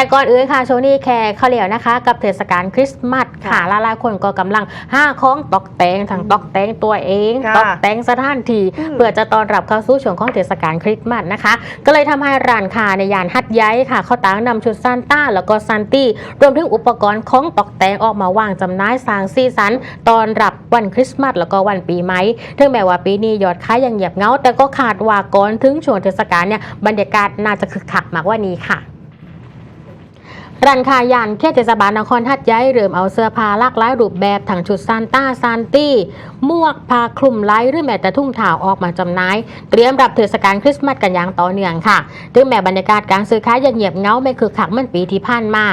แต่ก่อนอื่นค่ะช่วงนี้แค่เขาวเหลียวนะคะ กับเทศกาลคริสต์มาสค่ะหลายๆคนก็กำลังห้าของตกแต่งทั้งตกแต่งตัวเองค่ะตกแต่งสถานที่อืมเพื่อจะต้อนรับเข้าสู่ช่วงของเทศกาลคริสต์มาสนะคะ ก็เลยทำให้ร้านค้าในย่านฮัดย้ายค่ะเขาต่างนำชุดซานต้าแล้วก็ซานตี้รวมถึงอุปกรณ์ของตกแต่งออกมาวางจำหน่ายสร้างสีสันต้อนรับวันคริสต์มาสแล้วก็วันปีใหม่ถึงแม้ว่าปีนี้ยอดขายยังเงียบเหงาแต่ก็ขาดว่าก่อนถึงช่วงเทศกาลเนี่ยบรรยากาศน่าจะคึกคักมากกว่านี้ค่ะ ร้านค้ายานเขตเทศบาลนครทัดย้ายเริ่มเอาเสื้อผ้าหลากหลายรูปแบบทั้งชุดซานต้าซานตี้มวกผ้าคลุมไล้หรือแม้แต่ทุ่งเท้าออกมาจำหน่าย เตรียมรับเทศกาลคริสต์มาสกันอย่างต่อเนื่องค่ะถึงแม้บรรยากาศการซื้อขายยังเงียบเงาไม่คือคักเมือนปีที่ผ่านมา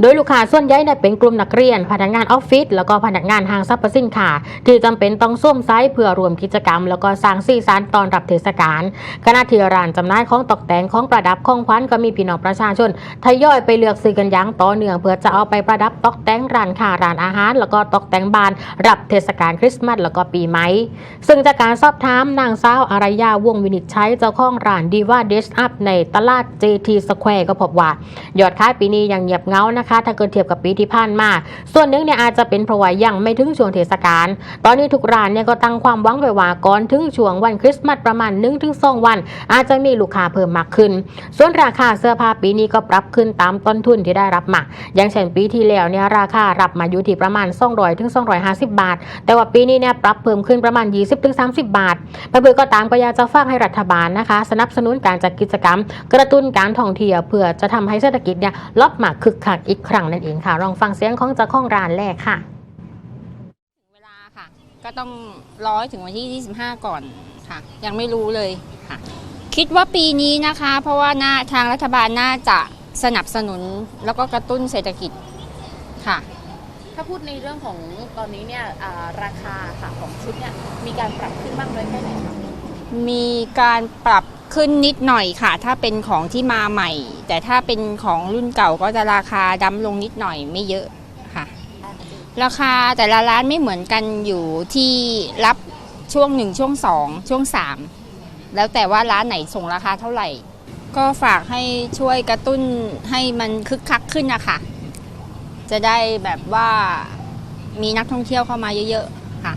โดยลูกค้าส่วนใหญ่เป็นกลุ่มนักเรียน พนักงานออฟฟิศแล้วก็พนักงานห้างสรรพสินค้าที่จำเป็นต้องสวมไซส์เพื่อรวมกิจกรรม แล้วก็สร้างสีสันตอนรับเทศกาลขณะที่ร้านจำหน่ายของตกแต่งของประดับของขวัญก็มีพี่น้องประชาชนทยอยไปเลือกซื้อกันอย่างต่อเนื่องเพื่อจะเอาไปประดับตกแต่งร้านค้าร้านอาหาร แล้วก็ตกแต่งบ้านรับเทศกาลคริสต์มาสแล้วก็ปีใหม่ซึ่งจากการสอบถามนางสาวอารยาวงวินิจฉัยเจ้าของร้านดีว่าเดชอัพในตลาด JT Square ก็พบว่ายอดขายปีนี้ยังเงียบเงานะคะ ถ้าเกิดเทียบกับปีที่ผ่านมา ส่วนหนึ่งเนี่ยอาจจะเป็นเพราะว่ายังไม่ถึงช่วงเทศกาลตอนนี้ทุกร้านเนี่ยก็ตั้งความหวังไว้ว่าก่อนถึงช่วงวันคริสต์มาสประมาณ1-2วัน อาจจะมีลูกค้าเพิ่มมากขึ้น ส่วนราคาเสื้อผ้าปีนี้ก็ปรับขึ้นตามต้นทุนที่ได้รับมา อย่างเช่นปีที่แล้วเนี่ยราคารับมาอยู่ที่ประมาณ200ถึง250 บาท แต่ว่าปีนี้เนี่ยปรับเพิ่มขึ้นประมาณ 20ถึง30 บาทไปเพื่อก็ตามก็อยากจะฝากให้รัฐบาลนะคะ สนับสนุนการจัดกิจกรรม กระตุ้นการท่องเที่ยวเพื่อจะทำให้เศรษฐกิจเนี่ยลดมาคึกคักอีกครั้งนั่นเองค่ะลองฟังเสียงของเจ้าของร้านแรกค่ะเวลาค่ะ ก็ต้องร้อยถึงวันที่ 25 ก่อนค่ะ ยังไม่รู้เลยค่ะ คิดว่าปีนี้นะคะ เพราะว่าน่าทางรัฐบาลน่าจะ สนับสนุนแล้วก็กระตุ้นเศรษฐกิจค่ะ ถ้าพูดในเรื่องของตอนนี้เนี่ยอ่าราคาค่ะของชุดเนี่ยมีการปรับขึ้นบ้างน้อยแค่ไหนคะมีการปรับขึ้นนิดหน่อยค่ะ ถ้าเป็นของที่มาใหม่ แต่ถ้าเป็นของรุ่นเก่าก็จะราคาดำลงนิดหน่อยไม่เยอะค่ะ ราคาแต่ละร้านไม่เหมือนกันอยู่ที่รับช่วงหนึ่งช่วงสองช่วงสามแล้วแต่ว่าร้านไหนส่งราคาเท่าไหร่ ก็ฝากให้ช่วยกระตุ้นให้มันคึกคักขึ้นนะคะจะได้แบบว่ามีนักท่องเที่ยวเข้ามาเยอะๆค่ะ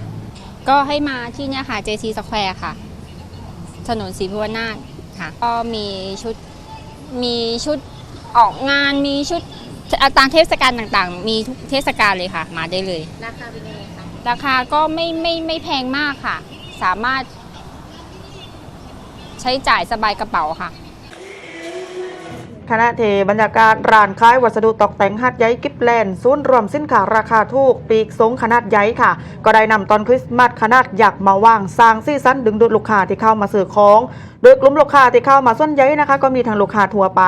ก็ให้มาที่เนี่ยค่ะ JC Square ค่ะ ถนนศรีพุวนาถค่ะ ก็มีชุดมีชุดออกงานมีชุดตามเทศกาลต่างๆ มีทุกเทศกาลเลยค่ะ มาได้เลย ราคาเป็นยังไงคะราคาก็ไม่ไม่ไม่แพงมากค่ะ สามารถใช้จ่ายสบายกระเป๋าค่ะ คณะเทบรรยากาศร้านขายวัสดุตกแต่งฮัดใหญ่กิฟแลนด์ศูนย์รวมสินค้าราคาถูกปีกสงขนาดใหญ่ค่ะ ก็ได้นำตอนคริสต์มาสขนาดอยักมาวางสร้างสีสันดึงดูดลูกค้าที่เข้ามาซื้อของ โดยกลุ่มลูกค้าที่เข้ามาส่วนใหญ่นะคะ ก็มีทั้งลูกค้าทั่วไป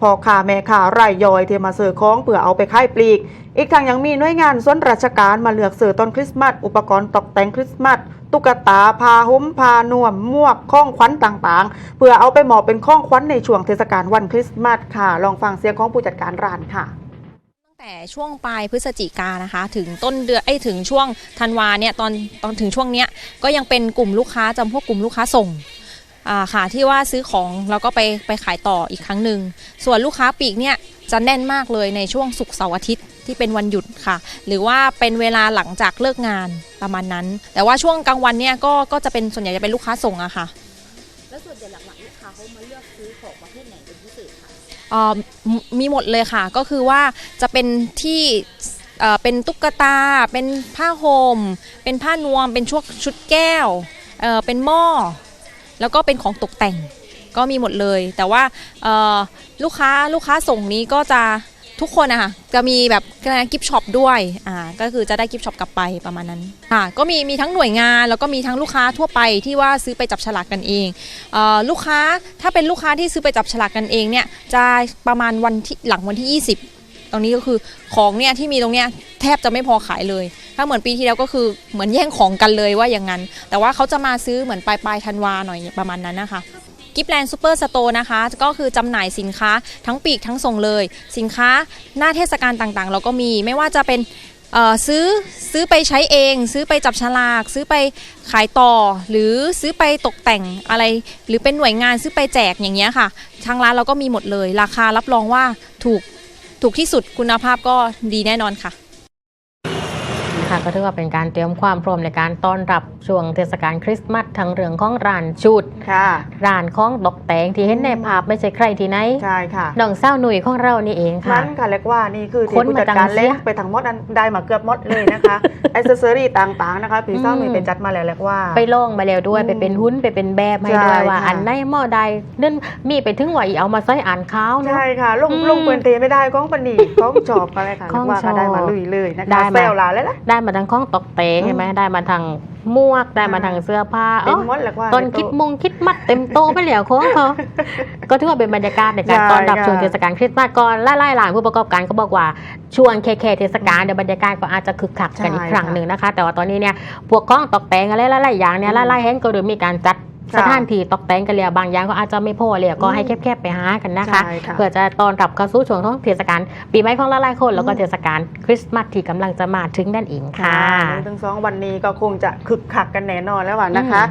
พ่อค้าแม่ค้ารายย่อยที่มาซื้อของเพื่อเอาไปขายปลีก อีกทั้งยังมีหน่วยงานส่วนราชการมาเลือกซื้อต้นคริสต์มาสอุปกรณ์ตกแต่งคริสต์มาส ตุ๊กตาพาหุ้มพานวมมวกข้องขวัญต่างๆ เพื่อเอาไปหมอบเป็นข้องขวัญในช่วงเทศกาลวันคริสต์มาสค่ะ ลองฟังเสียงของผู้จัดการร้านค่ะตั้งแต่ช่วงปลายพฤศจิกานะคะ ถึงต้นเดือนไอ้ถึงช่วงธันวาเนี่ยตอนตอนถึงช่วงเนี้ยก็ยังเป็นกลุ่มลูกค้าจำพวกกลุ่มลูกค้าส่งอ่าค่ะที่ว่าซื้อของแล้วก็ไปไปขายต่ออีกครั้งหนึ่งส่วนลูกค้าปีกเนี่ยจะแน่นมากเลยในช่วงศุกร์เสาร์อาทิตย์ ที่เป็นวันหยุดค่ะ หรือว่าเป็นเวลาหลังจากเลิกงานประมาณนั้น แต่ว่าช่วงกลางวันเนี่ยก็ก็จะเป็นส่วนใหญ่จะเป็นลูกค้าส่งอะค่ะ แล้วส่วนใหญ่หลักๆลูกค้าเขามาเลือกซื้อของประเภทไหนเป็นพิเศษคะเอ่อมมีหมดเลยค่ะ ก็คือว่าจะเป็นที่เอ่อเป็นตุ๊กตา เป็นผ้าห่มเป็นผ้านวม เป็นชุดชุดแก้วเอ่อเป็นหม้อแล้วก็เป็นของตกแต่งก็มีหมดเลย แต่ว่าเอ่อลูกค้าลูกค้าส่งนี้ก็จะ ทุกคนนะคะจะมีแบบกิฟช็อปด้วยอ่าก็คือจะได้กิฟช็อปกลับไปประมาณนั้นค่ะก็มีมีทั้งหน่วยงานแล้วก็มีทั้งลูกค้าทั่วไปที่ว่าซื้อไปจับฉลากกันเองเอ่อลูกค้าถ้าเป็นลูกค้าที่ซื้อไปจับฉลากกันเองเนี่ยจะประมาณวันที่หลังวันที่ 20ตรงนี้ก็คือของเนี่ยที่มีตรงเนี้ยแทบจะไม่พอขายเลย ถ้าเหมือนปีที่แล้วก็คือเหมือนแย่งของกันเลยว่าอย่างนั้น แต่ว่าเขาจะมาซื้อเหมือนปลายปลายธันวาหน่อยประมาณนั้นนะคะ กิฟแลนด์ซูเปอร์สโตร์นะคะ ก็คือจำหน่ายสินค้าทั้งปีกทั้งส่งเลย สินค้าหน้าเทศกาลต่างๆ เราก็มีไม่ว่าจะเป็นเอ่อซื้อซื้อไปใช้เอง ซื้อไปจับฉลาก ซื้อไปขายต่อ หรือซื้อไปตกแต่งอะไร หรือเป็นหน่วยงานซื้อไปแจกอย่างเงี้ยค่ะ ทางร้านเราก็มีหมดเลย ราคารับรองว่าถูกถูกที่สุดคุณภาพก็ดีแน่นอนค่ะ ค่ะก็ถือว่าเป็นการเตรียมความพร้อมในการต้อนรับช่วงเทศกาลคริสต์มาส ทั้งเรื่องของร้านชุดค่ะร้านของตกแต่งที่เห็นในภาพไม่ใช่ใครที่ไหนใช่ค่ะน้องเศร้าหนุ่ยของเรานี่เองค่ะนั้นค่ะเรียกว่านี่คือค้ที่นผู้มาจัดการตั้งเสียเล่นไปทั้งหมดอันได้มาเกือบหมดเลยนะคะไอเซอรี่ต่างๆนะคะผีเศร้าอืมมีเป็นจัดมาแล้วเรียกว่า ไปลองมาแล้วด้วยอืมไปเป็นหุ้นไปเป็นแบบให้ใช่ด้วยว่าค่ะอันไหนหม้อใดนั่นมีไปถึงว่าอีเอามาใส่อ่านข้าวเนาะใช่ค่ะลงอืมลงเปืนเทไม่ได้ก้องปนีก้องจอบอะไรค่ะก้เรีอยงกว่าจอบก็ได้มาลุยเลยนะได้คะมาเซลลาเลยล่ะได้มาทางข้องตกแต่งอืมใช่ไหมได้มาทาง หมวกได้มาทางเสื้อผ้าเต็อ๋มอหมดเรียกว่าตอนคิดมุงคิดมัดเต็มโตไปแล้วของเขาก็ถือว่าเป็นบรรยากาศในการใช่ต้อนรับค่ะช่วงเทศกาลคริสต์มาสก่อนไล่ๆหลานผู้ประกอบการก็บอกว่าช่วงแค่ๆเทศกาลเดี๋ยวบรรยากาศก็อาจจะคึกคักกันอีกใช่ครั้งค่ะหนึ่งนะคะ แต่ว่าตอนนี้เนี่ยพวกกล้องตกแต่งอะไรหลายๆอย่างเนี่ยอืมไล่ๆแห้งก็เดี๋ยวมีการจัดค่ะ สถานที่ตกแต่งกันแล้วบางอย่างก็อาจจะไม่พอเลยก็ให้แคบๆไปหากันนะคะใช่ค่ะเพื่อจะต้อนรับเข้าสู่ช่วงของเทศกาลปีใหม่ของหลายๆคน แล้วก็อืมเทศกาลคริสต์มาสที่กำลังจะมาถึงนั่นเองค่ะหนึ่งถึงสองวันนี้ก็คงจะคึกคักกันแน่นอนแล้วว่ะนะคะ